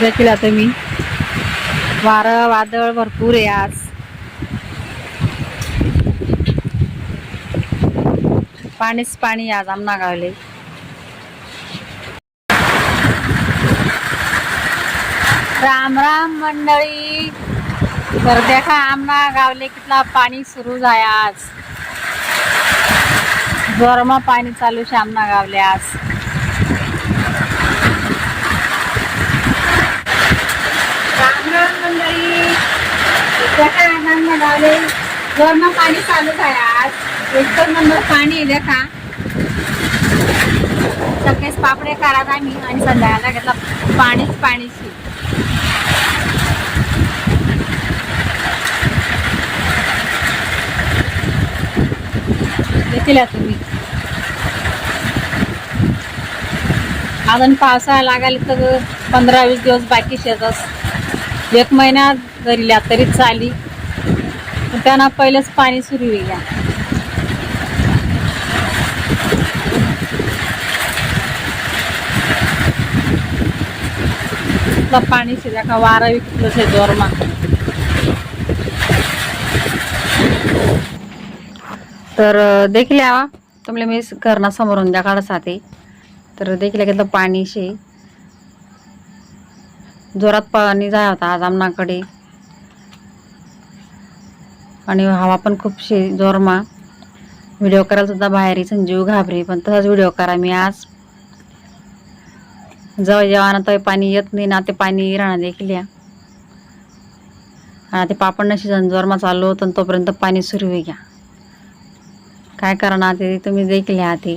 देखील आता मी वारं वादळ भरपूर आहे आज. पाणीच पाणी आज आमना गावले राम राम मंडळी. तर देखा आमना गावले कितला पाणी सुरू झाय आज. जोरमा पाणी चालू शे आमना गावले आज राम राम मंडळी देखा आनंद म्हणाले जोरमा पाणी चालूच आहे आज. एकदम नंबर पाणी आहे देखा. सगळेच पापडे करा आम्ही आणि संध्याकाळला घेतला पाणीच पाणीची. देखील तुम्ही. अजून पावसाळा लागायला तर पंधरा वीस दिवस बाकी शेतच एक महिन्यात जरी तरी चाली. त्यांना पहिलेच पाणी सुरू होईल या. पाणी शिजा का वारा विकलं से जोरमा. तर देखील यावा. तुमले मी घरना समोरून द्या काढा साथे. तर देखील घेतलं पाणी शे. जोरात पाणी जाय होता आज आमनाकडे. आणि हवा पण खूप शे जोरमा. व्हिडिओ करायला सुद्धा बाहेर संजीव घाबरे पण तसाच व्हिडिओ करा. मी आज जवळ जेव्हा ना ते पाणी येत नाही ना ते पाणी राहणार देखील या. आणि ते पापड नशी जोरमा चालू होतं तोपर्यंत पाणी सुरू होई घ्या. काय करणार ते तुम्ही देखील या ते